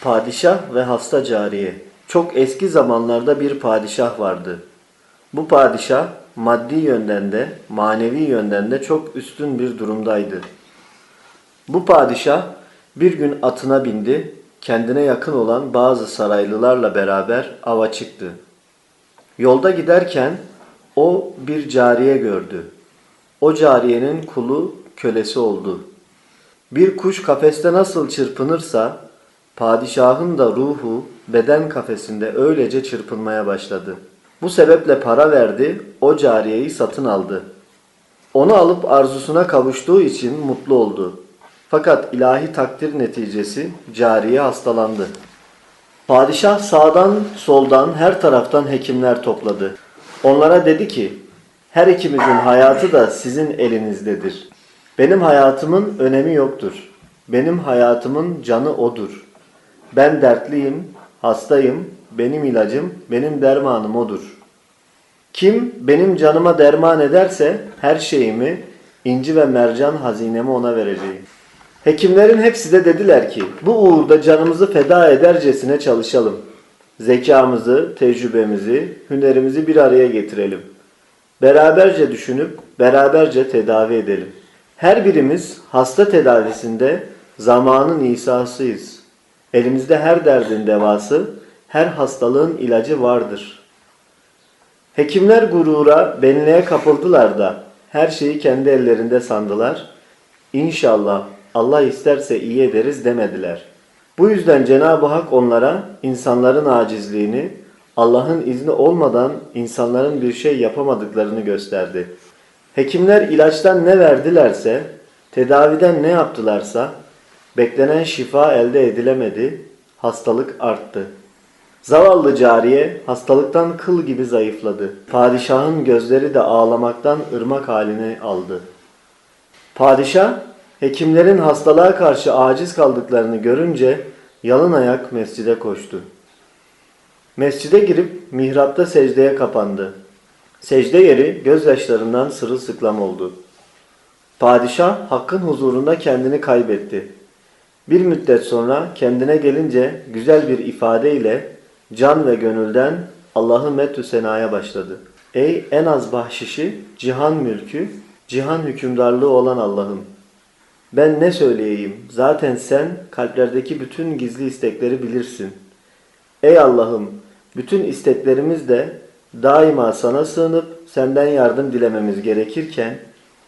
Padişah ve hasta cariye. Çok eski zamanlarda bir padişah vardı. Bu padişah maddi yönden de manevi yönden de çok üstün bir durumdaydı. Bu padişah bir gün atına bindi, kendine yakın olan bazı saraylılarla beraber ava çıktı. Yolda giderken o bir cariye gördü. O cariyenin kulu kölesi oldu. Bir kuş kafeste nasıl çırpınırsa padişahın da ruhu beden kafesinde öylece çırpınmaya başladı. Bu sebeple para verdi, o cariyeyi satın aldı. Onu alıp arzusuna kavuştuğu için mutlu oldu. Fakat ilahi takdir neticesi cariye hastalandı. Padişah sağdan soldan her taraftan hekimler topladı. Onlara dedi ki, her ikimizin hayatı da sizin elinizdedir. Benim hayatımın önemi yoktur. Benim hayatımın canı odur. Ben dertliyim, hastayım, benim ilacım, benim dermanım odur. Kim benim canıma derman ederse her şeyimi, inci ve mercan hazinemi ona vereceğim. Hekimlerin hepsi de dediler ki bu uğurda canımızı feda edercesine çalışalım. Zekamızı, tecrübemizi, hünerimizi bir araya getirelim. Beraberce düşünüp beraberce tedavi edelim. Her birimiz hasta tedavisinde zamanın İsa'sıyız. Elimizde her derdin devası, her hastalığın ilacı vardır. Hekimler gurura, benliğe kapıldılar da her şeyi kendi ellerinde sandılar. İnşallah Allah isterse iyi ederiz demediler. Bu yüzden Cenab-ı Hak onlara insanların acizliğini, Allah'ın izni olmadan insanların bir şey yapamadıklarını gösterdi. Hekimler ilaçtan ne verdilerse, tedaviden ne yaptılarsa, beklenen şifa elde edilemedi, hastalık arttı. Zavallı cariye hastalıktan kıl gibi zayıfladı. Padişahın gözleri de ağlamaktan ırmak halini aldı. Padişah hekimlerin hastalığa karşı aciz kaldıklarını görünce yalın ayak mescide koştu. Mescide girip mihrapta secdeye kapandı. Secde yeri gözyaşlarından sırılsıklam oldu. Padişah hakkın huzurunda kendini kaybetti. Bir müddet sonra kendine gelince güzel bir ifadeyle can ve gönülden Allah'ı metü senaya başladı. Ey en az bahşişi, cihan mülkü, cihan hükümdarlığı olan Allah'ım! Ben ne söyleyeyim? Zaten sen kalplerdeki bütün gizli istekleri bilirsin. Ey Allah'ım! Bütün isteklerimiz de daima sana sığınıp senden yardım dilememiz gerekirken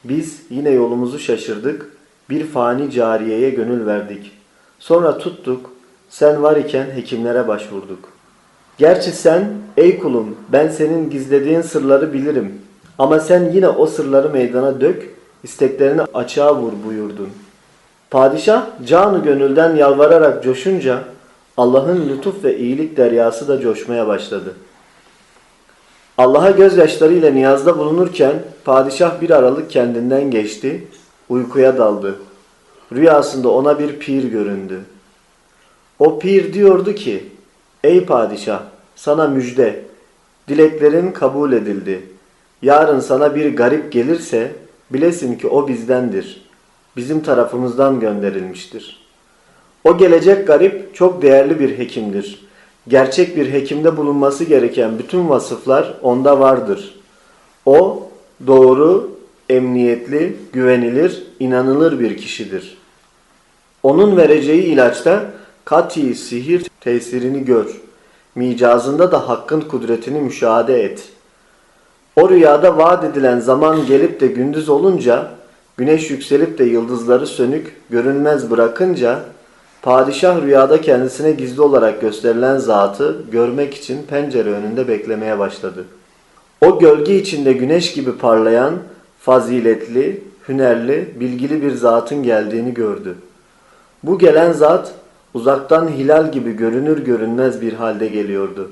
biz yine yolumuzu şaşırdık, bir fani cariyeye gönül verdik. Sonra tuttuk, sen var iken hekimlere başvurduk. Gerçi sen, ey kulum ben senin gizlediğin sırları bilirim. Ama sen yine o sırları meydana dök, isteklerini açığa vur buyurdun. Padişah canı gönülden yalvararak coşunca Allah'ın lütuf ve iyilik deryası da coşmaya başladı. Allah'a gözyaşlarıyla niyazda bulunurken padişah bir aralık kendinden geçti, uykuya daldı. Rüyasında ona bir pir göründü. O pir diyordu ki, Ey padişah sana müjde, dileklerin kabul edildi. Yarın sana bir garip gelirse bilesin ki o bizdendir. Bizim tarafımızdan gönderilmiştir. O gelecek garip çok değerli bir hekimdir. Gerçek bir hekimde bulunması gereken bütün vasıflar onda vardır. O doğru, emniyetli, güvenilir, inanılır bir kişidir. Onun vereceği ilaçta kati sihir tesirini gör. Micazında da hakkın kudretini müşahede et. O rüyada vaat edilen zaman gelip de gündüz olunca, güneş yükselip de yıldızları sönük, görünmez bırakınca, padişah rüyada kendisine gizli olarak gösterilen zatı görmek için pencere önünde beklemeye başladı. O gölge içinde güneş gibi parlayan, faziletli, hünerli, bilgili bir zatın geldiğini gördü. Bu gelen zat uzaktan hilal gibi görünür görünmez bir halde geliyordu.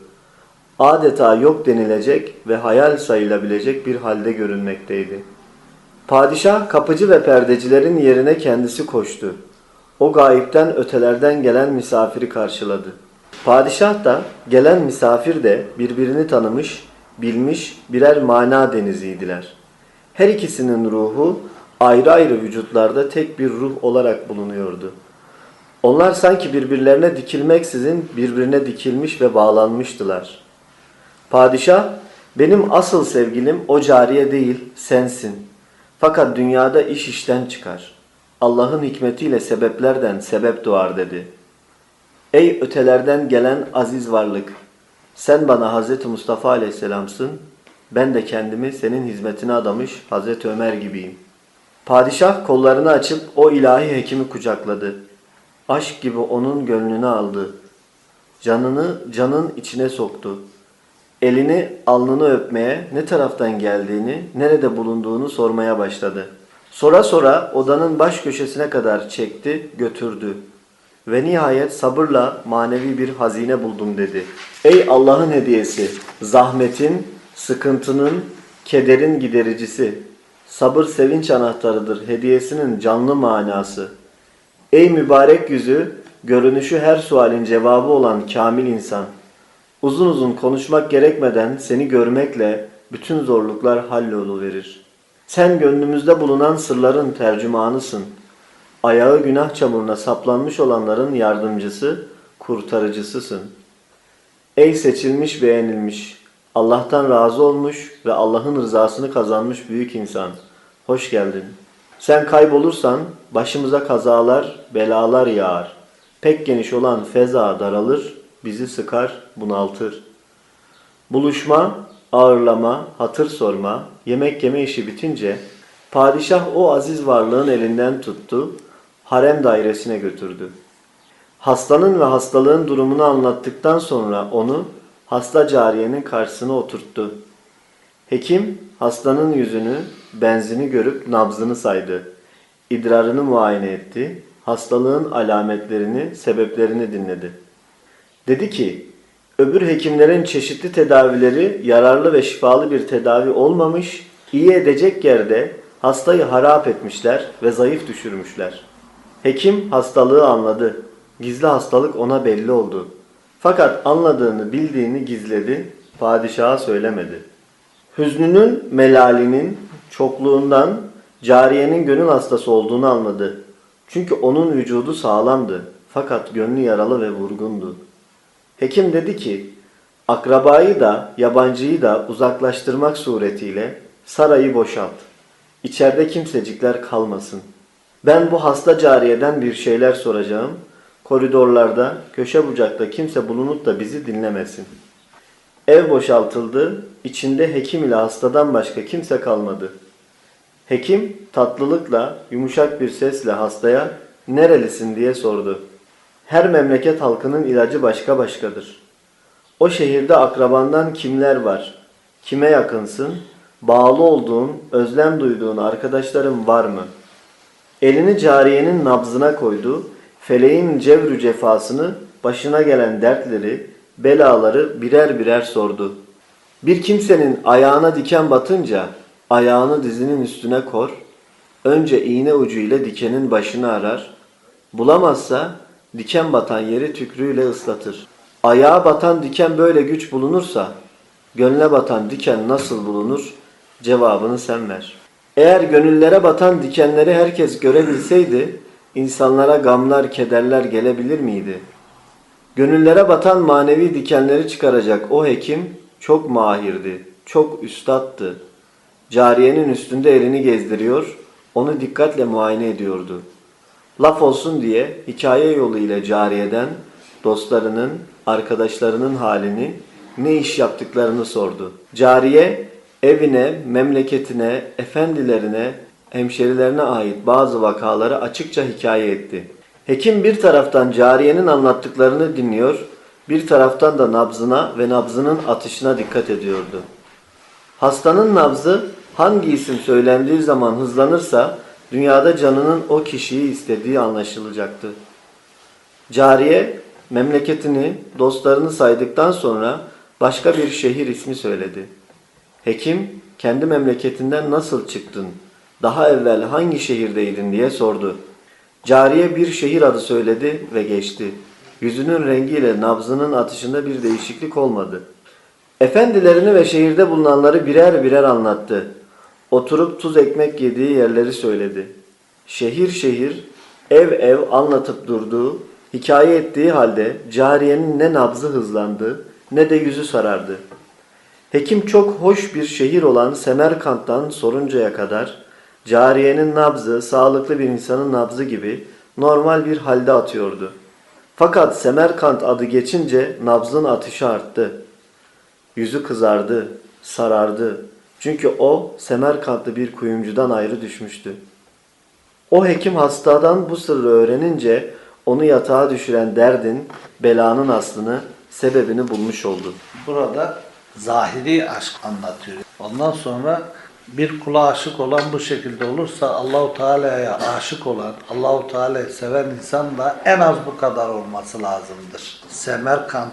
Adeta yok denilecek ve hayal sayılabilecek bir halde görünmekteydi. Padişah kapıcı ve perdecilerin yerine kendisi koştu. O gayipten ötelerden gelen misafiri karşıladı. Padişah da gelen misafir de birbirini tanımış, bilmiş birer mana deniziydiler. Her ikisinin ruhu ayrı ayrı vücutlarda tek bir ruh olarak bulunuyordu. Onlar sanki birbirlerine dikilmeksizin birbirine dikilmiş ve bağlanmıştılar. Padişah, benim asıl sevgilim o cariye değil, sensin. Fakat dünyada iş işten çıkar. Allah'ın hikmetiyle sebeplerden sebep doğar dedi. Ey ötelerden gelen aziz varlık! Sen bana Hz. Mustafa aleyhisselamsın, ben de kendimi senin hizmetine adamış Hz. Ömer gibiyim. Padişah kollarını açıp o ilahi hekimi kucakladı. Aşk gibi onun gönlünü aldı. Canını canın içine soktu. Elini alnını öpmeye, ne taraftan geldiğini, nerede bulunduğunu sormaya başladı. Sonra sonra odanın baş köşesine kadar çekti, götürdü. Ve nihayet sabırla manevi bir hazine buldum dedi. Ey Allah'ın hediyesi, zahmetin, sıkıntının, kederin gidericisi. Sabır sevinç anahtarıdır, hediyesinin canlı manası. Ey mübarek yüzü, görünüşü her sualin cevabı olan kamil insan. Uzun uzun konuşmak gerekmeden seni görmekle bütün zorluklar halloluverir. Sen gönlümüzde bulunan sırların tercümanısın. Ayağı günah çamuruna saplanmış olanların yardımcısı, kurtarıcısısın. Ey seçilmiş beğenilmiş, Allah'tan razı olmuş ve Allah'ın rızasını kazanmış büyük insan. Hoş geldin. Sen kaybolursan başımıza kazalar, belalar yağar. Pek geniş olan feza daralır, bizi sıkar, bunaltır. Buluşma, ağırlama, hatır sorma, yemek yeme işi bitince padişah o aziz varlığın elinden tuttu, harem dairesine götürdü. Hastanın ve hastalığın durumunu anlattıktan sonra onu hasta cariyenin karşısına oturttu. Hekim hastanın yüzünü, benzini görüp nabzını saydı. İdrarını muayene etti. Hastalığın alametlerini, sebeplerini dinledi. Dedi ki, öbür hekimlerin çeşitli tedavileri yararlı ve şifalı bir tedavi olmamış, iyi edecek yerde hastayı harap etmişler ve zayıf düşürmüşler. Hekim hastalığı anladı. Gizli hastalık ona belli oldu. Fakat anladığını, bildiğini gizledi, padişaha söylemedi. Hüznünün, melalinin çokluğundan cariyenin gönül hastası olduğunu anladı. Çünkü onun vücudu sağlamdı fakat gönlü yaralı ve vurgundu. Hekim dedi ki, akrabayı da yabancıyı da uzaklaştırmak suretiyle sarayı boşalt. İçeride kimsecikler kalmasın. Ben bu hasta cariyeden bir şeyler soracağım. Koridorlarda, köşe bucakta kimse bulunup da bizi dinlemesin. Ev boşaltıldı, içinde hekim ile hastadan başka kimse kalmadı. Hekim tatlılıkla, yumuşak bir sesle hastaya nerelisin diye sordu. Her memleket halkının ilacı başka başkadır. O şehirde akrabandan kimler var? Kime yakınsın? Bağlı olduğun, özlem duyduğun arkadaşların var mı? Elini cariyenin nabzına koydu. Feleğin cevrü cefasını, başına gelen dertleri, belaları birer birer sordu. Bir kimsenin ayağına diken batınca ayağını dizinin üstüne kor. Önce iğne ucuyla dikenin başını arar. Bulamazsa diken batan yeri tükrüğüyle ıslatır. Ayağa batan diken böyle güç bulunursa gönle batan diken nasıl bulunur? Cevabını sen ver. Eğer gönüllere batan dikenleri herkes görebilseydi insanlara gamlar, kederler gelebilir miydi? Gönüllere batan manevi dikenleri çıkaracak o hekim çok mahirdi, çok üstattı. Cariyenin üstünde elini gezdiriyor, onu dikkatle muayene ediyordu. Laf olsun diye hikaye yoluyla cariyeden dostlarının, arkadaşlarının halini, ne iş yaptıklarını sordu. Cariye evine, memleketine, efendilerine, hemşerilerine ait bazı vakaları açıkça hikaye etti. Hekim bir taraftan cariyenin anlattıklarını dinliyor, bir taraftan da nabzına ve nabzının atışına dikkat ediyordu. Hastanın nabzı hangi isim söylendiği zaman hızlanırsa dünyada canının o kişiyi istediği anlaşılacaktı. Cariye memleketini, dostlarını saydıktan sonra başka bir şehir ismi söyledi. Hekim kendi memleketinden nasıl çıktın, daha evvel hangi şehirdeydin diye sordu. Cariye bir şehir adı söyledi ve geçti. Yüzünün rengiyle nabzının atışında bir değişiklik olmadı. Efendilerini ve şehirde bulunanları birer birer anlattı. Oturup tuz ekmek yediği yerleri söyledi. Şehir şehir, ev ev anlatıp durduğu, Hikaye ettiği halde cariyenin ne nabzı hızlandı ne de yüzü sarardı. Hekim çok hoş bir şehir olan Semerkant'tan soruncaya kadar cariyenin nabzı sağlıklı bir insanın nabzı gibi normal bir halde atıyordu. Fakat Semerkant adı geçince nabzın atışı arttı. Yüzü kızardı, sarardı. Çünkü o Semerkantlı bir kuyumcudan ayrı düşmüştü. O hekim hastadan bu sırrı öğrenince onu yatağa düşüren derdin, belanın aslını, sebebini bulmuş oldu. Burada zahiri aşk anlatıyor. Ondan sonra bir kula aşık olan bu şekilde olursa Allahu Teala'ya aşık olan, Allahu Teala'yı seven insan da en az bu kadar olması lazımdır. Semerkant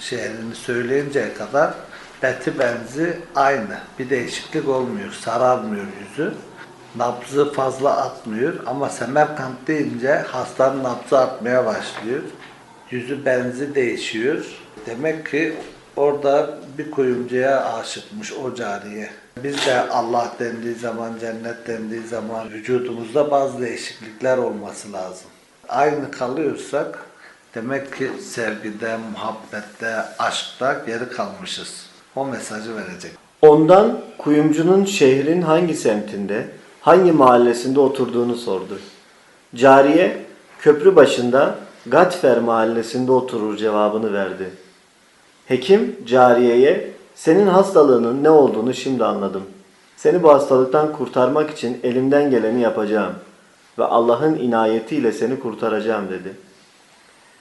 şehrini söyleyinceye kadar beti benzi aynı. Bir değişiklik olmuyor. Sararmıyor yüzü. Nabzı fazla atmıyor ama Semerkant deyince hastanın nabzı atmaya başlıyor. Yüzü benzi değişiyor. Demek ki orada bir kuyumcuya aşıkmış o cariye. Biz de Allah dendiği zaman, cennet dendiği zaman vücudumuzda bazı değişiklikler olması lazım. Aynı kalıyorsak demek ki sevgide, muhabbette, aşkta geri kalmışız. O mesajı verecek. Ondan kuyumcunun şehrin hangi semtinde, hangi mahallesinde oturduğunu sordu. Cariye, köprü başında Gatfer mahallesinde oturur cevabını verdi. Hekim cariyeye, senin hastalığının ne olduğunu şimdi anladım. Seni bu hastalıktan kurtarmak için elimden geleni yapacağım ve Allah'ın inayetiyle seni kurtaracağım dedi.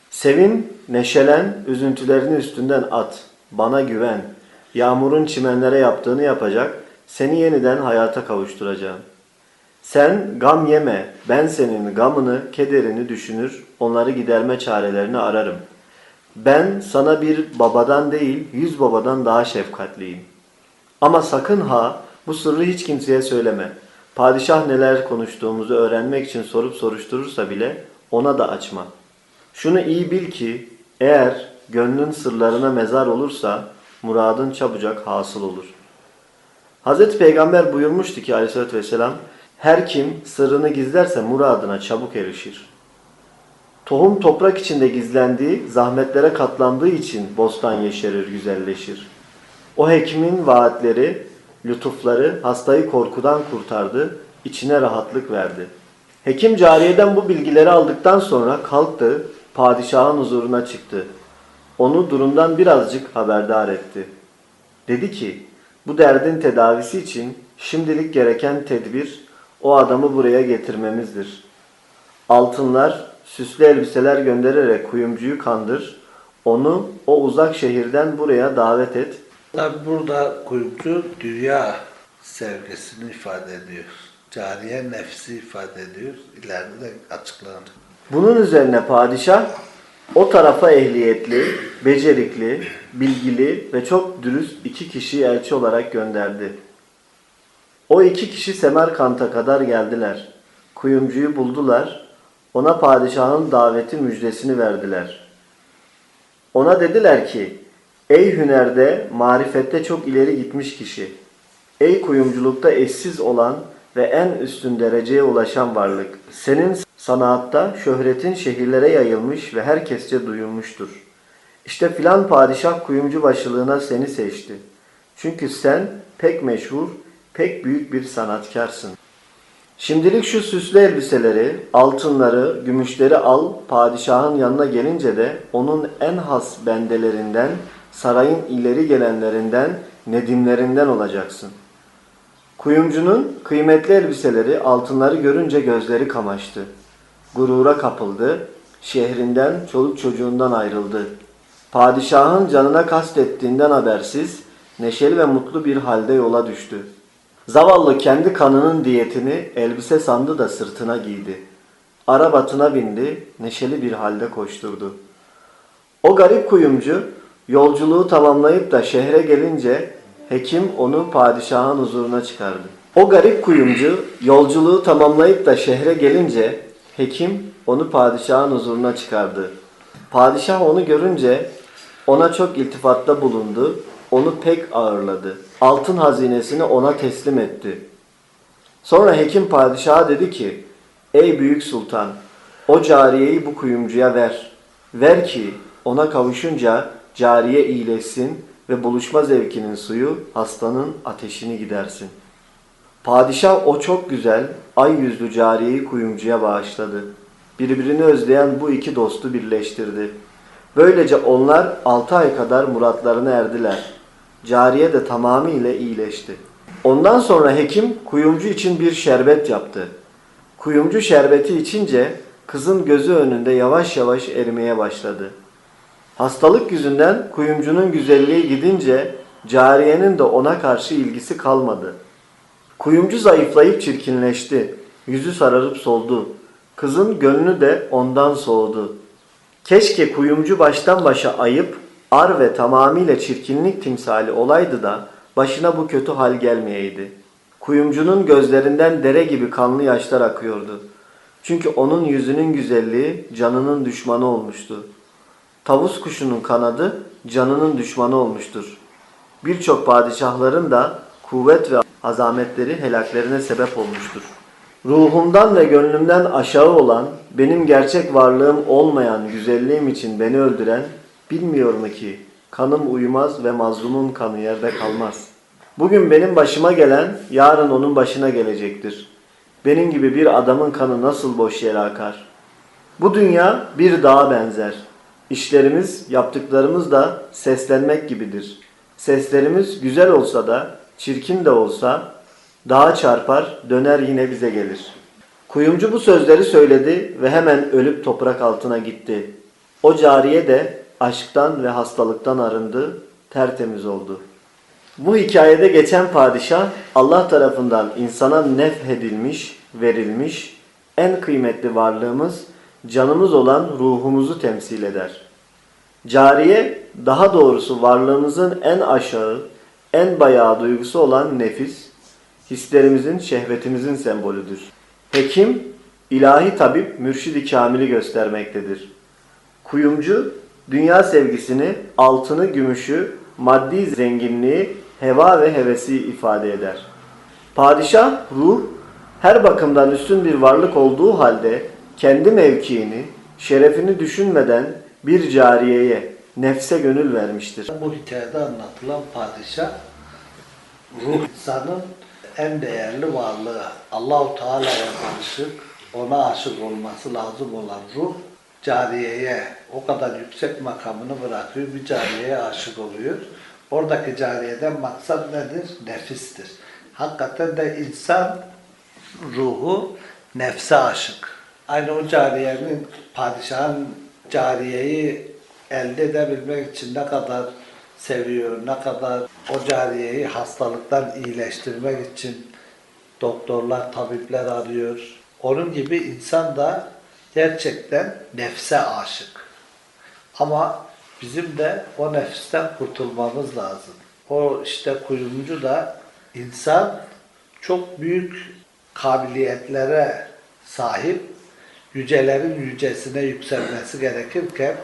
Sevin, neşelen, üzüntülerini üstünden at. Bana güven. Yağmurun çimenlere yaptığını yapacak, seni yeniden hayata kavuşturacağım. Sen gam yeme, ben senin gamını, kederini düşünür, onları giderme çarelerini ararım. Ben sana bir babadan değil, yüz babadan daha şefkatliyim. Ama sakın ha bu sırrı hiç kimseye söyleme. Padişah neler konuştuğumuzu öğrenmek için sorup soruşturursa bile ona da açma. Şunu iyi bil ki eğer gönlün sırlarına mezar olursa muradın çabucak hasıl olur. Hazreti Peygamber buyurmuştu ki aleyhissalatü vesselam her kim sırrını gizlerse muradına çabuk erişir. Tohum toprak içinde gizlendiği, zahmetlere katlandığı için bostan yeşerir, güzelleşir. O hekimin vaatleri, lütufları hastayı korkudan kurtardı, içine rahatlık verdi. Hekim cariyeden bu bilgileri aldıktan sonra kalktı, padişahın huzuruna çıktı. Onu durumdan birazcık haberdar etti. Dedi ki, bu derdin tedavisi için şimdilik gereken tedbir o adamı buraya getirmemizdir. Altınlar, süslü elbiseler göndererek kuyumcuyu kandır, onu o uzak şehirden buraya davet et. Tabi burada kuyumcu dünya sevgisini ifade ediyor. Cariye nefsi ifade ediyor. İleride de açıklanır. Bunun üzerine padişah o tarafa ehliyetli, becerikli, bilgili ve çok dürüst iki kişiyi elçi olarak gönderdi. O iki kişi Semerkant'a kadar geldiler. Kuyumcuyu buldular. Ona padişahın daveti müjdesini verdiler. Ona dediler ki, ey hünerde, marifette çok ileri gitmiş kişi, ey kuyumculukta eşsiz olan ve en üstün dereceye ulaşan varlık, senin sanatta şöhretin şehirlere yayılmış ve herkesçe duyulmuştur. İşte filan padişah kuyumcu başılığına seni seçti. Çünkü sen pek meşhur, pek büyük bir sanatkarsın. Şimdilik şu süslü elbiseleri, altınları, gümüşleri al, padişahın yanına gelince de onun en has bendelerinden, sarayın ileri gelenlerinden, nedimlerinden olacaksın. Kuyumcunun kıymetli elbiseleri, altınları görünce gözleri kamaştı. Gurura kapıldı, şehrinden, çoluk çocuğundan ayrıldı. Padişahın canına kastettiğinden habersiz, neşeli ve mutlu bir halde yola düştü. Zavallı kendi kanının diyetini elbise sandı da sırtına giydi. Arabatına bindi, neşeli bir halde koşturdu. O garip kuyumcu yolculuğu tamamlayıp da şehre gelince hekim onu padişahın huzuruna çıkardı. O garip kuyumcu yolculuğu tamamlayıp da şehre gelince hekim onu padişahın huzuruna çıkardı. Padişah onu görünce ona çok iltifatta bulundu, onu pek ağırladı. Altın hazinesini ona teslim etti. Sonra hekim padişaha dedi ki, Ey büyük sultan, o cariyeyi bu kuyumcuya ver. Ver ki ona kavuşunca cariye iyileşsin ve buluşma zevkinin suyu hastanın ateşini gidersin. Padişah o çok güzel, ay yüzlü cariyeyi kuyumcuya bağışladı. Birbirini özleyen bu iki dostu birleştirdi. Böylece onlar altı ay kadar muratlarına erdiler. Cariye de tamamıyla iyileşti. Ondan sonra hekim kuyumcu için bir şerbet yaptı. Kuyumcu şerbeti içince kızın gözü önünde yavaş yavaş erimeye başladı. Hastalık yüzünden kuyumcunun güzelliği gidince cariyenin de ona karşı ilgisi kalmadı. Kuyumcu zayıflayıp çirkinleşti. Yüzü sararıp soldu. Kızın gönlü de ondan soğudu. Keşke kuyumcu baştan başa ayıp, ar ve tamamıyla çirkinlik timsali olaydı da başına bu kötü hal gelmeyeydi. Kuyumcunun gözlerinden dere gibi kanlı yaşlar akıyordu. Çünkü onun yüzünün güzelliği canının düşmanı olmuştu. Tavus kuşunun kanadı canının düşmanı olmuştur. Birçok padişahların da kuvvet ve azametleri helaklerine sebep olmuştur. Ruhumdan ve gönlümden aşağı olan, benim gerçek varlığım olmayan güzelliğim için beni öldüren, bilmiyor mu ki kanım uyumaz ve mazlumun kanı yerde kalmaz. Bugün benim başıma gelen, yarın onun başına gelecektir. Benim gibi bir adamın kanı nasıl boş yere akar? Bu dünya bir dağa benzer. İşlerimiz, yaptıklarımız da seslenmek gibidir. Seslerimiz güzel olsa da, çirkin de olsa, dağa çarpar, döner yine bize gelir. Kuyumcu bu sözleri söyledi ve hemen ölüp toprak altına gitti. O cariye de aşktan ve hastalıktan arındı, tertemiz oldu. Bu hikayede geçen padişah Allah tarafından insana nefhedilmiş, verilmiş, en kıymetli varlığımız, canımız olan ruhumuzu temsil eder. Cariye, daha doğrusu varlığımızın en aşağı, en bayağı duygusu olan nefis, hislerimizin, şehvetimizin sembolüdür. Hekim, ilahi tabip, mürşidi kamili göstermektedir. Kuyumcu, dünya sevgisini, altını, gümüşü, maddi zenginliği, heva ve hevesi ifade eder. Padişah, ruh, her bakımdan üstün bir varlık olduğu halde kendi mevkiini, şerefini düşünmeden bir cariyeye, nefse gönül vermiştir. Bu hikayede anlatılan padişah ruh insanın en değerli varlığı. Allahu Teala'ya karşı ona aşık olması lazım olan ruh cariyeye o kadar yüksek makamını bırakıyor. Bir cariyeye aşık oluyor. Oradaki cariyeden maksat nedir? Nefistir. Hakikaten de insan ruhu nefse aşık. Aynı o cariyenin, padişahın cariyeyi elde edebilmek için ne kadar seviyor, ne kadar o cariyeyi hastalıktan iyileştirmek için doktorlar, tabipler arıyor. Onun gibi insan da gerçekten nefse aşık. Ama bizim de o nefisten kurtulmamız lazım. O işte kuyumcu da insan çok büyük kabiliyetlere sahip, yücelerin yücesine yükselmesi gerekirken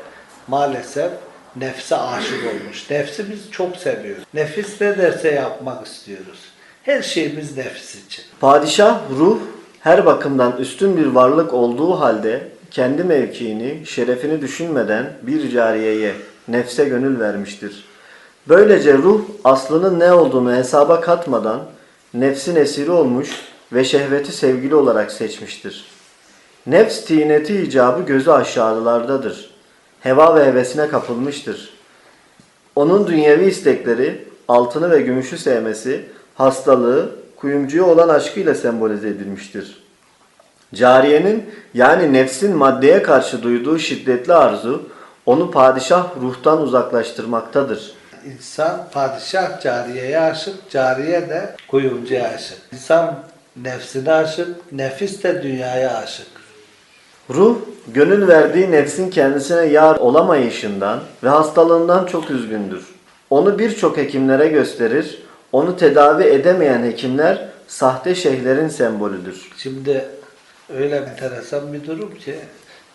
maalesef nefse aşık olmuş. Nefsi biz çok seviyoruz. Nefis ne derse yapmak istiyoruz. Her şeyimiz nefis için. Padişah ruh her bakımdan üstün bir varlık olduğu halde kendi mevkiini, şerefini düşünmeden bir cariyeye, nefse gönül vermiştir. Böylece ruh aslının ne olduğunu hesaba katmadan nefsin esiri olmuş ve şehveti sevgili olarak seçmiştir. Nefs tineti icabı gözü aşağılardadır. Heva ve hevesine kapılmıştır. Onun dünyevi istekleri, altını ve gümüşü sevmesi, hastalığı, kuyumcuya olan aşkıyla sembolize edilmiştir. Cariyenin yani nefsin maddeye karşı duyduğu şiddetli arzu onu padişah ruhtan uzaklaştırmaktadır. İnsan padişah cariyeye aşık, cariye de kuyumcuya aşık. İnsan nefsine aşık, nefis de dünyaya aşık. Ruh, gönül verdiği nefsin kendisine yar olamayışından ve hastalığından çok üzgündür. Onu birçok hekimlere gösterir, onu tedavi edemeyen hekimler sahte şeyhlerin sembolüdür. Şimdi öyle enteresan bir durum ki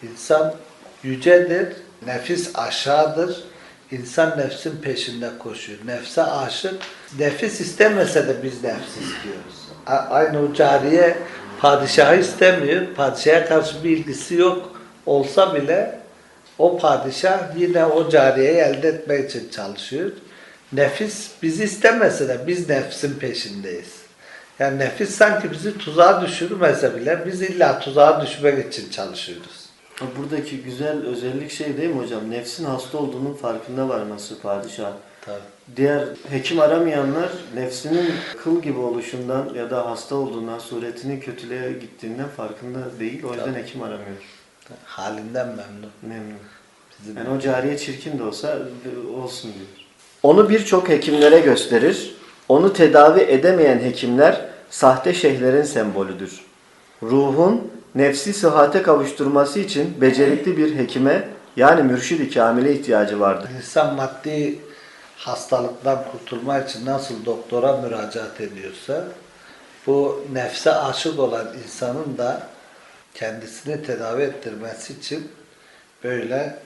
insan yücedir, nefis aşağıdır. İnsan nefsin peşinde koşuyor. Nefse aşık. Nefis istemese de biz nefs istiyoruz. Aynı o cariye padişahı istemiyor. Padişaha karşı bir ilgisi yok olsa bile O padişah yine o cariyeyi elde etmek için çalışıyor. Nefis bizi istemese de biz nefsin peşindeyiz. Yani nefis sanki bizi tuzağa düşürmese bile biz illa tuzağa düşmek için çalışıyoruz. Buradaki güzel özellik şey değil mi hocam? Nefsin hasta olduğunun farkında varması padişah. Tabii. Diğer hekim aramayanlar nefsinin kıl gibi oluşundan ya da hasta olduğundan, suretinin kötülüğe gittiğinden farkında değil. O yüzden Tabii. hekim aramıyor. Halinden memnun. Memnun. Bizim Yani o cariye çirkin de olsa olsun diyor. Onu birçok hekimlere gösterir. Onu tedavi edemeyen hekimler sahte şeyhlerin sembolüdür. Ruhun nefsi sıhhate kavuşturması için becerikli bir hekime yani mürşid-i kamile ihtiyacı vardır. İnsan maddi hastalıktan kurtulmak için nasıl doktora müracaat ediyorsa bu nefse aşık olan insanın da kendisini tedavi ettirmesi için böyle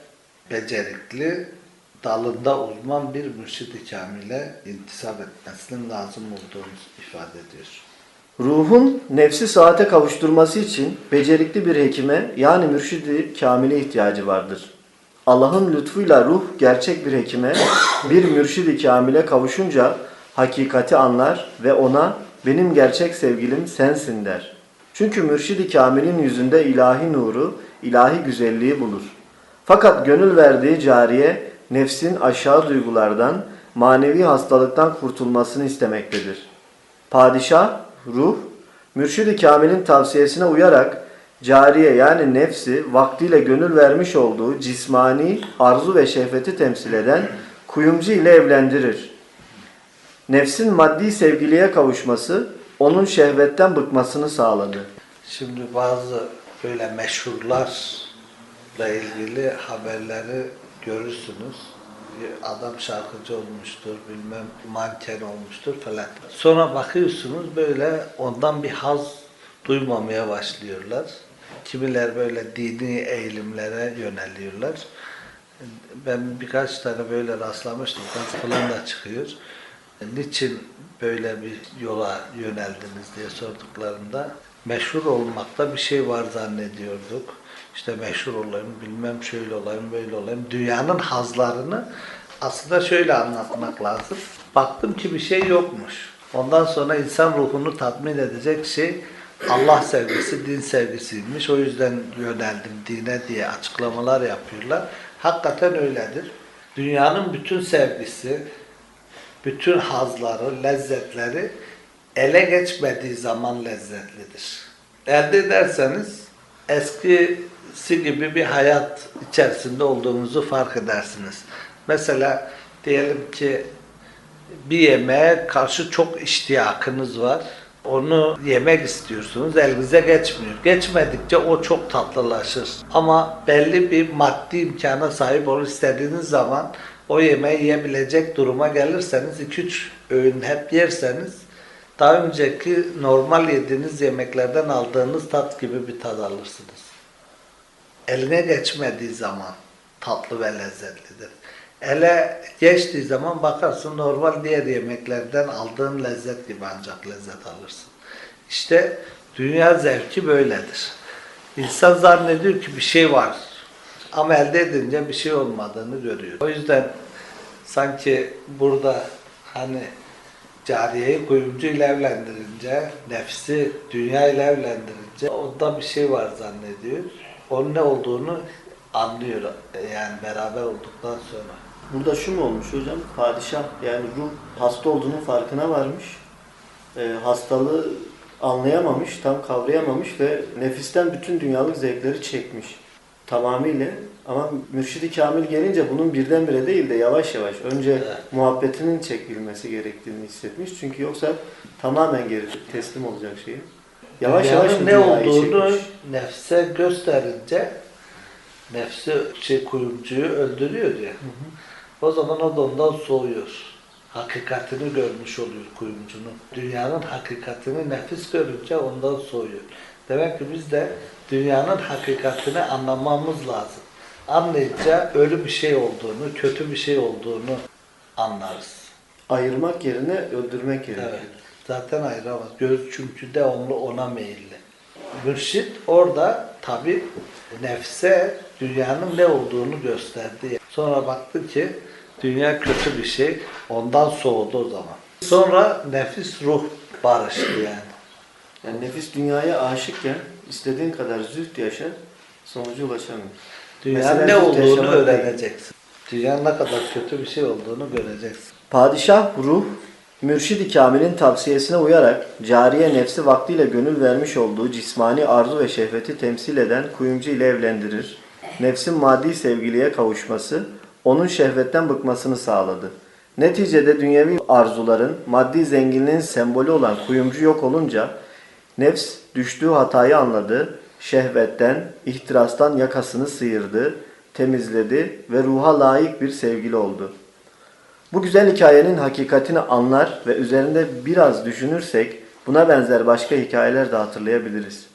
becerikli dalında uzman bir mürşid-i kamile intisap etmesinin lazım olduğunu ifade ediyor. Ruhun nefsi saate kavuşturması için becerikli bir hekime yani mürşidi kamile ihtiyacı vardır. Allah'ın lütfuyla ruh gerçek bir hekime, bir mürşidi kamile kavuşunca hakikati anlar ve ona benim gerçek sevgilim sensin der. Çünkü mürşidi kamilin yüzünde ilahi nuru, ilahi güzelliği bulur. Fakat gönül verdiği cariye nefsin aşağı duygulardan, manevi hastalıktan kurtulmasını istemektedir. Padişah, ruh, mürşid-i kamilin tavsiyesine uyarak cariye yani nefsi vaktiyle gönül vermiş olduğu cismani arzu ve şehveti temsil eden kuyumcu ile evlendirir. Nefsin maddi sevgiliye kavuşması onun şehvetten bıkmasını sağladı. Şimdi bazı böyle meşhurlarla ilgili haberleri görürsünüz. Bir adam şarkıcı olmuştur, bilmem manken olmuştur falan. Sonra bakıyorsunuz böyle ondan bir haz duymamaya başlıyorlar. Kimiler böyle dini eğilimlere yöneliyorlar. Ben birkaç tane böyle rastlamıştım. Gaz falan da çıkıyor. Niçin böyle bir yola yöneldiniz diye sorduklarında meşhur olmakta bir şey var zannediyorduk. İşte meşhur olayım, bilmem şöyle olayım, böyle olayım. Dünyanın hazlarını aslında şöyle anlatmak lazım. Baktım ki bir şey yokmuş. Ondan sonra insan ruhunu tatmin edecek şey Allah sevgisi, din sevgisiymiş. O yüzden yöneldim dine diye açıklamalar yapıyorlar. Hakikaten öyledir. Dünyanın bütün sevgisi, bütün hazları, lezzetleri ele geçmediği zaman lezzetlidir. Elde ederseniz eskisi gibi bir hayat içerisinde olduğunuzu fark edersiniz. Mesela diyelim ki bir yemeğe karşı çok iştiyakınız var. Onu yemek istiyorsunuz, elinize geçmiyor. Geçmedikçe o çok tatlılaşır. Ama belli bir maddi imkana sahip olur istediğiniz zaman o yemeği yiyebilecek duruma gelirseniz 2-3 öğün hep yerseniz daha önceki normal yediğiniz yemeklerden aldığınız tat gibi bir tad alırsınız. Eline geçmediği zaman tatlı ve lezzetlidir. Ele geçtiği zaman bakarsın normal diğer yemeklerden aldığın lezzet gibi ancak lezzet alırsın. İşte dünya zevki böyledir. İnsan zannediyor ki bir şey var. Ama elde edince bir şey olmadığını görüyor. O yüzden sanki burada hani cariyeyi kuyumcu ile evlendirince, nefsi dünya ile evlendirince onda bir şey var zannediyor. Onun ne olduğunu anlıyor yani beraber olduktan sonra. Burada şu mu olmuş hocam? Padişah yani ruh hasta olduğunun farkına varmış. Ee, hastalığı anlayamamış, tam kavrayamamış ve nefisten bütün dünyalık zevkleri çekmiş. Tamamıyla. Ama mürşidi kamil gelince bunun birdenbire değil de yavaş yavaş önce Evet. muhabbetinin çekilmesi gerektiğini hissetmiş. Çünkü yoksa tamamen geri teslim olacak şeye. Yavaş yavaş ne olduğunu çekmiş. nefse gösterince nefsi şey kuyumcuyu öldürüyor ya. O zaman o da ondan soğuyor. Hakikatini görmüş oluyor kuyumcunun. Dünyanın hakikatini nefis görünce ondan soğuyor. Demek ki biz de dünyanın hakikatini anlamamız lazım. Anlayınca ölü bir şey olduğunu, kötü bir şey olduğunu anlarız. Ayırmak yerine öldürmek gerekiyor. Evet. Zaten ayıramaz. Göz çünkü devamlı ona meyilli. Mürşit orada tabi Nefse dünyanın ne olduğunu gösterdi. Sonra baktı ki dünya kötü bir şey. Ondan soğudu o zaman. Sonra nefis ruh barıştı yani. Yani nefis dünyaya aşıkken istediğin kadar züht yaşa sonuca ulaşamıyor. Dünyanın ne olduğunu öğreneceksin. Dünyanın ne kadar kötü bir şey olduğunu göreceksin. Padişah ruh, Mürşid-i Kamil'in tavsiyesine uyarak cariye nefsi vaktiyle gönül vermiş olduğu cismani arzu ve şehveti temsil eden kuyumcu ile evlendirir. Nefsin maddi sevgiliye kavuşması, onun şehvetten bıkmasını sağladı. Neticede dünyevi arzuların maddi zenginliğin sembolü olan kuyumcu yok olunca nefs düştüğü hatayı anladı, şehvetten, ihtirastan yakasını sıyırdı, temizledi ve ruha layık bir sevgili oldu. Bu güzel hikayenin hakikatini anlar ve üzerinde biraz düşünürsek buna benzer başka hikayeler de hatırlayabiliriz.